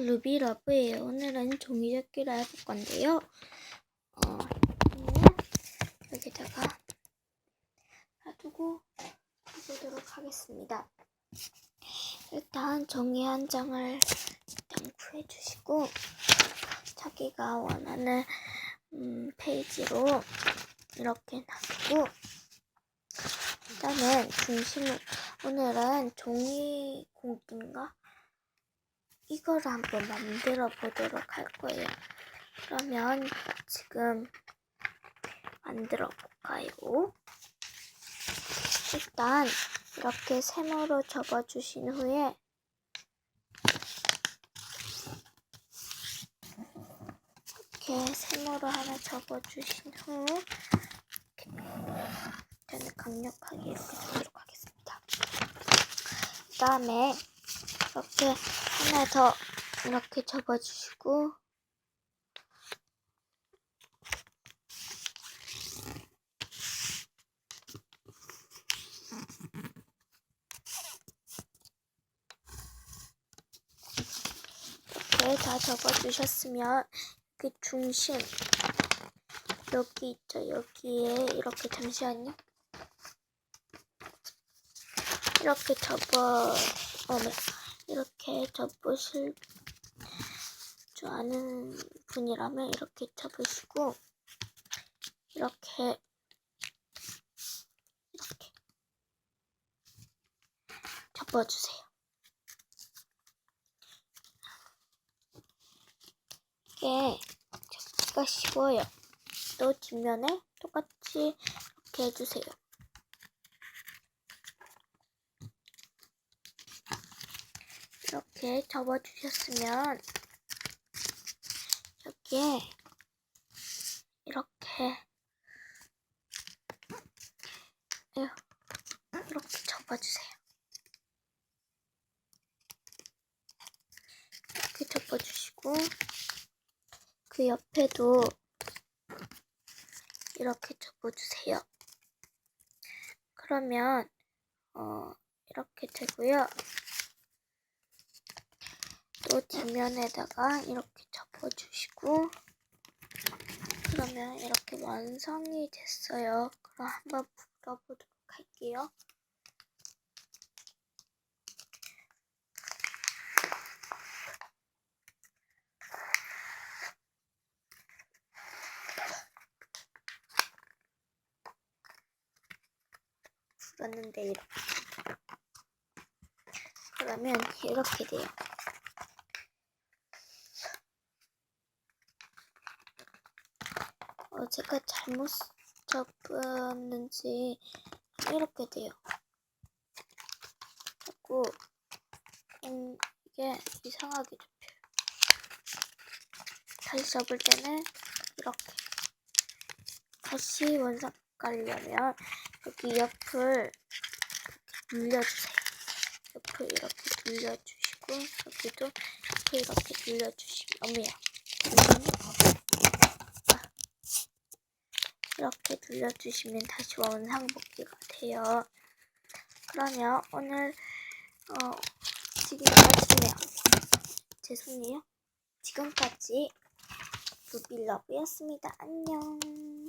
루비러브예요. 오늘은 종이접기를 해볼 건데요. 어, 여기다가 놔두고 해보도록 하겠습니다. 일단 종이 한 장을 일단 구해주시고 자기가 원하는 음, 페이지로 이렇게 놔두고 일단은 중심을 오늘은 종이 공기인가 이걸 한번 만들어 보도록 할 거예요. 그러면 지금 만들어 볼까요? 일단 이렇게 세모로 접어 주신 후에 이렇게 세모로 하나 접어 주신 후 저는 강력하게 이렇게 접도록 하겠습니다. 그 다음에 이렇게 하나 더 이렇게 접어주시고. 이렇게 다 접어주셨으면 이렇게 중심 여기 있죠? 여기에 이렇게 잠시만요. 이렇게 접어 어메 이렇게 접으실 줄 아는 분이라면 이렇게 접으시고 이렇게 이렇게 접어주세요. 이게 접기가 쉬워요. 또 뒷면에 똑같이 이렇게 해주세요. 이렇게 접어주셨으면 여기에 이렇게 이렇게 접어주세요. 이렇게 접어주시고 그 옆에도 이렇게 접어주세요. 그러면 어, 이렇게 되고요. 또 뒷면에다가 이렇게 접어주시고 그러면 이렇게 완성이 됐어요. 그럼 한번 불어보도록 할게요. 불었는데 이렇게 그러면 이렇게 돼요. 어, 제가 잘못 접었는지 이렇게 돼요. 자꾸 음, 이게 이상하게 접혀요. 다시 접을 때는 이렇게 다시 원상 깔려면 여기 옆을 눌려주세요. 옆을 이렇게 눌려주시고 여기도 이렇게 눌려주시면 어머야. 눌러주시면 다시 원상복귀가 돼요. 그러면 오늘 어, 지금까지네요. 죄송해요. 지금까지 루빌러브였습니다. 안녕.